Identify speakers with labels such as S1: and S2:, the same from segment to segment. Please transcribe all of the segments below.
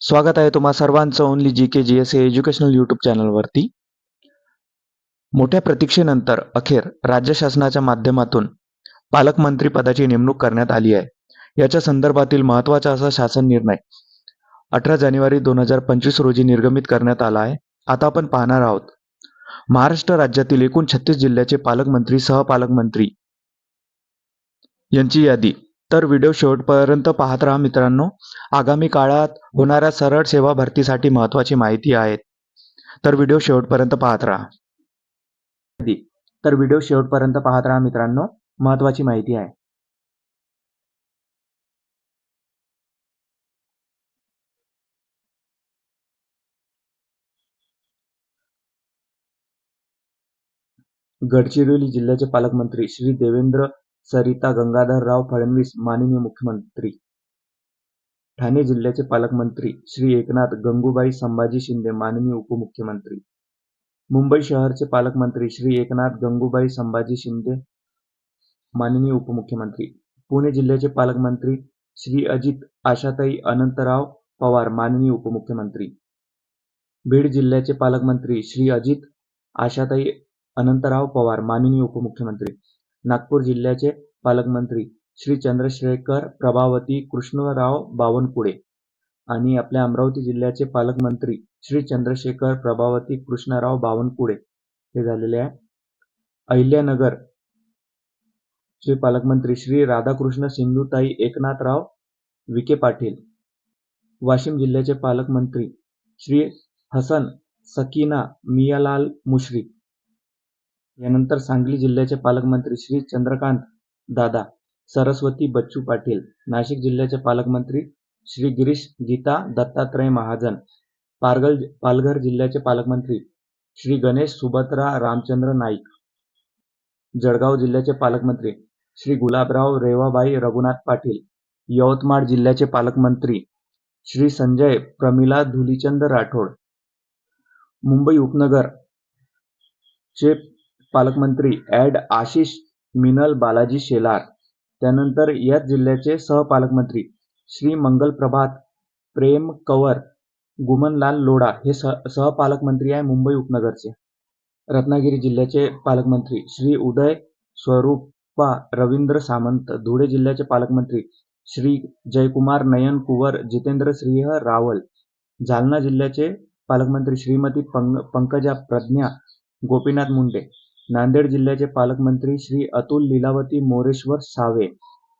S1: स्वागत आहे तुम्हा सर्वांचं only G K G S A educational YouTube चॅनलवरती मोठ्या प्रतीक्षेनंतर अखेर राज्य शासनाच्या माध्यमातून पालकमंत्री पदाची नेमणूक करण्यात आली आहे. याच्या संदर्भातील महत्त्वाचा असा शासन निर्णय अठरा जानेवारी दोन हजार पंचवीस रोजी निर्गमित करण्यात आला आहे. आता आपण पाहणार आहोत. महाराष्ट्र राज्यातील एकूण छत्तीस जिल्ह्याचे पालकमंत्री सहपालकमंत्री यांची यादी. तर व्हिडिओ शेवटपर्यंत पाहत राहा मित्रांनो. आगामी काळात होणाऱ्या सरळ सेवा भरतीसाठी महत्त्वाची माहिती आहेत तर व्हिडिओ शेवटपर्यंत पाहत राहा. तर व्हिडिओ शेवटपर्यंत पाहत राहा मित्रांनो. महत्त्वाची माहिती आहे. गडचिरोली जिल्ह्याचे पालकमंत्री श्री देवेंद्र सरिता गंगाधरराव फडणवीस माननीय मुख्यमंत्री. ठाणे जिल्ह्याचे पालकमंत्री श्री एकनाथ गंगूबाई संभाजी शिंदे माननीय उपमुख्यमंत्री. मुंबई शहरचे पालकमंत्री श्री एकनाथ गंगूबाई संभाजी शिंदे माननीय उपमुख्यमंत्री. पुणे जिल्ह्याचे पालकमंत्री श्री अजित आशाताई अनंतराव पवार माननीय उपमुख्यमंत्री. बीड जिल्ह्याचे पालकमंत्री श्री अजित आशाताई अनंतराव पवार माननीय उपमुख्यमंत्री. नागपूर जिल्ह्याचे पालकमंत्री श्री चंद्रशेखर प्रभावती कृष्णराव बावनकुळे आणि आपल्या अमरावती जिल्ह्याचे पालकमंत्री श्री चंद्रशेखर प्रभावती कृष्णराव बावनकुळे हे झालेले आहे. अहिल्यानगर चे पालकमंत्री श्री राधाकृष्ण सिंधुताई एकनाथराव विखे पाटील वाशिम जिल्ह्याचे पालकमंत्री श्री हसन सकीना मियालाल मुश्रीफ यानंतर सांगली जिल्ह्याचे पालकमंत्री श्री चंद्रकांत दादा सरस्वती बच्चू पाटील नाशिक जिल्ह्याचे पालकमंत्री श्री गिरीश गीता दत्तात्रय महाजन पारगल पालघर जिल्ह्याचे पालकमंत्री श्री गणेश सुभद्रा रामचंद्र नाईक जळगाव जिल्ह्याचे पालकमंत्री श्री गुलाबराव रेवाबाई रघुनाथ पाटील यवतमाळ जिल्ह्याचे पालकमंत्री श्री संजय प्रमिला धुलीचंद राठोड मुंबई उपनगर चे पालकमंत्री ॲड आशिष मिनल बालाजी शेलार. त्यानंतर याच जिल्ह्याचे सहपालकमंत्री श्री मंगल प्रभात प्रेम कंवर गुमनलाल लोढा हे सह सहपालकमंत्री आहे मुंबई उपनगरचे. रत्नागिरी जिल्ह्याचे पालकमंत्री श्री उदय स्वरूपा रवींद्र सामंत. धुळे जिल्ह्याचे पालकमंत्री श्री जयकुमार नयन कुवर जितेंद्र सिंह रावल. जालना जिल्ह्याचे पालकमंत्री श्रीमती पंग पंकजा प्रज्ञा गोपीनाथ मुंडे. नांदेड जिल्ह्याचे पालकमंत्री श्री अतुल लीलावती मोरेश्वर सावे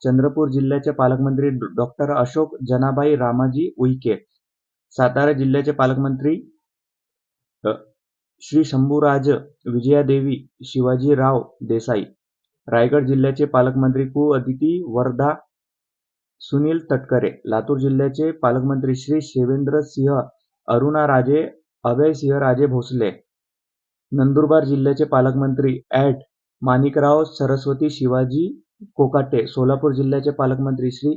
S1: चंद्रपूर जिल्ह्याचे पालकमंत्री डॉक्टर अशोक जनाबाई रामाजी उईके सातारा जिल्ह्याचे पालकमंत्री श्री शंभूराज विजयादेवी शिवाजीराव देसाई रायगड जिल्ह्याचे पालकमंत्री कु अदिती वर्धा सुनील तटकरे लातूर जिल्ह्याचे पालकमंत्री श्री शिवेंद्र सिंह अरुणा राजे अभय सिंह राजे भोसले नंदुरबार जिल्ह्याचे पालकमंत्री ॲट माणिकराव सरस्वती शिवाजी कोकाटे सोलापूर जिल्ह्याचे पालकमंत्री श्री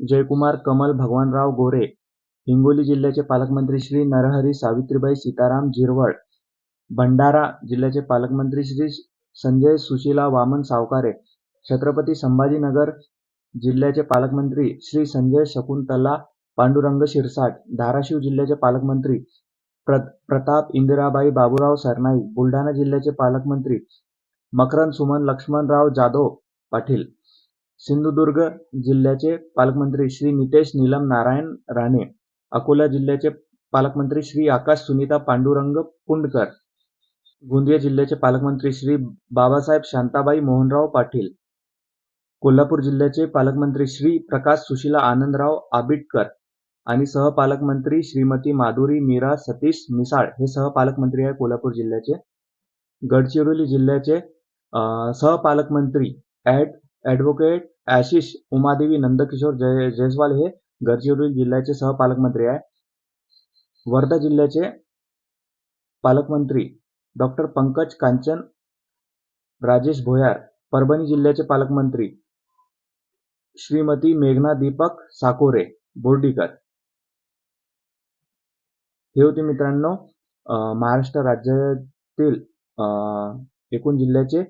S1: जयकुमार कमल भगवानराव गोरे हिंगोली जिल्ह्याचे पालकमंत्री श्री नरहरी सावित्रीबाई सीताराम जिरवळ भंडारा जिल्ह्याचे पालकमंत्री श्री संजय सुशीला वामन सावकारे छत्रपती संभाजीनगर जिल्ह्याचे पालकमंत्री श्री संजय शकुंतला पांडुरंग शिरसाट धाराशिव जिल्ह्याचे पालकमंत्री प्रताप इंदिराबाई बाबूराव सरनाईक बुलढाणा जिल्ह्याचे पालकमंत्री मकरंद सुमन लक्ष्मणराव जाधव पाटील सिंधुदुर्ग जिल्ह्याचे पालकमंत्री श्री नितेश नीलम नारायण राणे अकोला जिल्ह्याचे पालकमंत्री श्री आकाश सुनीता पांडुरंग पुंडकर गोंदिया जिल्ह्याचे पालकमंत्री श्री बाबासाहेब शांताबाई मोहनराव पाटील कोल्हापूर जिल्ह्याचे पालकमंत्री श्री प्रकाश सुशीला आनंदराव आबिटकर आणि सहपालकमंत्री श्रीमती माधुरी मीरा सतीश मिसाळ हे सहपालकमंत्री आहे कोल्हापूर जिल्ह्याचे. गडचिरोली जिल्ह्याचे सहपालकमंत्री ॲड ॲडव्होकेट आशिष उमादेवी नंदकिशोर जय जयस्वाल हे गडचिरोली जिल्ह्याचे सहपालकमंत्री आहे वर्धा जिल्ह्याचे पालकमंत्री डॉक्टर पंकज कांचन राजेश भोयार परभणी जिल्ह्याचे पालकमंत्री श्रीमती मेघना दीपक साकोरे बोर्डीकर. हे होते मित्रांनो महाराष्ट्र राज्यातील एकूण जिल्ह्याचे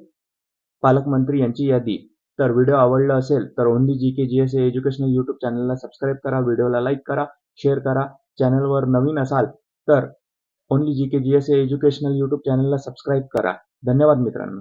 S1: पालकमंत्री यांची यादी. तर व्हिडिओ आवडला असेल तर only G K G S educational YouTube चॅनलला सबस्क्राईब करा व्हिडिओला लाईक करा शेअर करा. चॅनलवर नवीन असाल तर only G K G S educational YouTube चॅनलला सबस्क्राईब करा. धन्यवाद मित्रांनो.